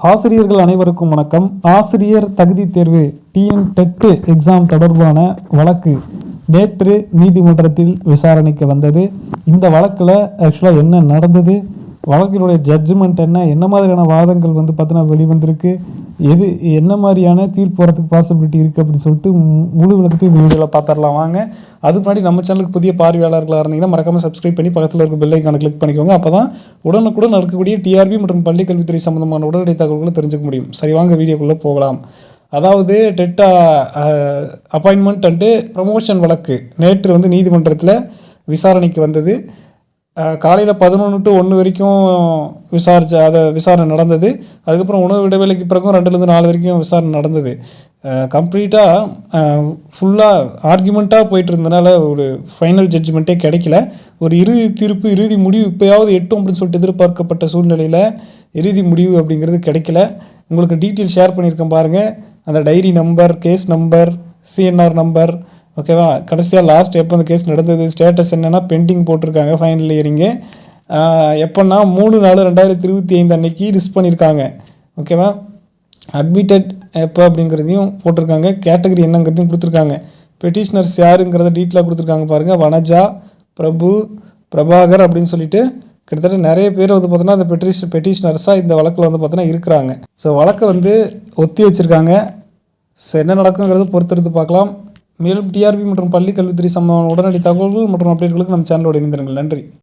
ஆசிரியர்கள் அனைவருக்கும் வணக்கம். ஆசிரியர் தகுதி தேர்வு டிஎன் டெட்டு எக்ஸாம் தொடர்பான வழக்கு நேற்று நீதிமன்றத்தில் விசாரணைக்கு வந்தது. இந்த வழக்கில் ஆக்சுவலாக என்ன நடந்தது? வழக்கினுடைய ஜட்ஜ்மெண்ட் என்ன? என்ன மாதிரியான வாதங்கள் வந்து பார்த்தீங்கன்னா வெளிவந்திருக்கு? எது என்ன மாதிரியான தீர்ப்பு வரத்துக்கு பாசிபிலிட்டி இருக்குது அப்படின்னு சொல்லிட்டு மு- முழு விளக்கத்தையும் இந்த வீடியோவில் பார்த்துடலாம். வாங்க. அதுக்கு முன்னாடி நம்ம சேனலுக்கு புதிய பார்வையாளர்களாக இருந்தீங்கன்னா மறக்காமல் சப்ஸ்கிரைப் பண்ணி பக்கத்தில் இருக்க பெல்லைக்கான கிளிக் பண்ணிக்கோங்க. அப்போ தான் உடனுக்குடன் நடக்கக்கூடிய டிஆர்பி மற்றும் பள்ளிக்கல்வித்துறை கல்வித்துறை சம்பந்தமான உடனடி தகவல்களை தெரிஞ்சுக்க முடியும். சரி வாங்க வீடியோக்குள்ளே போகலாம். அதாவது டெட்டா அப்பாயின்மெண்ட் அண்டு ப்ரமோஷன் வழக்கு நேற்று வந்து நீதிமன்றத்தில் விசாரணைக்கு வந்தது. காலையில் பதினொன்று டு ஒன்று வரைக்கும் விசாரிச்ச அதை விசாரணை நடந்தது. அதுக்கப்புறம் உணவு இடைவேளைக்கு பிறகும் ரெண்டுலேருந்து நாலு வரைக்கும் விசாரணை நடந்தது. கம்ப்ளீட்டாக ஃபுல்லாக ஆர்குமெண்ட்டாக போயிட்டு இருந்தனால ஒரு ஃபைனல் ஜட்ஜ்மெண்ட்டே கிடைக்கல. ஒரு இறுதி தீர்ப்பு இறுதி முடிவு இப்போயாவது எட்டும் அப்படின்னு சொல்லிட்டு எதிர்பார்க்கப்பட்ட சூழ்நிலையில் இறுதி முடிவு அப்படிங்கிறது கிடைக்கல. உங்களுக்கு டீட்டெயில் ஷேர் பண்ணியிருக்கேன் பாருங்கள் அந்த diary number case number CNR number ஓகேவா? கடைசியாக லாஸ்ட் எப்போ அந்த கேஸ் நடந்தது? ஸ்டேட்டஸ் என்னென்னா பெண்டிங் போட்டிருக்காங்க ஃபைனல் இயரிங்கு எப்போன்னா மூணு நாலு ரெண்டாயிரத்தி இருபத்தி ஐந்து அன்னைக்கு லிஸ்ட் பண்ணியிருக்காங்க ஓகேவா? அட்மிட்டட் எப்போ அப்படிங்கிறதையும் போட்டிருக்காங்க. கேட்டகரி என்னங்கிறதையும் கொடுத்துருக்காங்க. பெட்டிஷனர்ஸ் யாருங்கிறத டீட்டெயிலாக கொடுத்துருக்காங்க பாருங்கள் வனஜா பிரபு பிரபாகர் அப்படின்னு சொல்லிட்டு கிட்டத்தட்ட நிறைய பேர் வந்து பார்த்தோன்னா அந்த பெட்டிஷ் பெட்டிஷனர்ஸாக இந்த வழக்கில் வந்து பார்த்தோன்னா இருக்கிறாங்க. ஸோ வழக்கை வந்து ஒத்தி வச்சுருக்காங்க. ஸோ என்ன நடக்குங்கிறத பொறுத்திருந்து பார்க்கலாம். மேலும் டிஆர்பி மற்றும் பள்ளிக்கல்வித்துறை சம்பந்தமான உடனடி தகவல்கள் மற்றும் அப்டேட்களுக்கு நம்ம சேனலோடு இணைந்திருங்கள். நன்றி.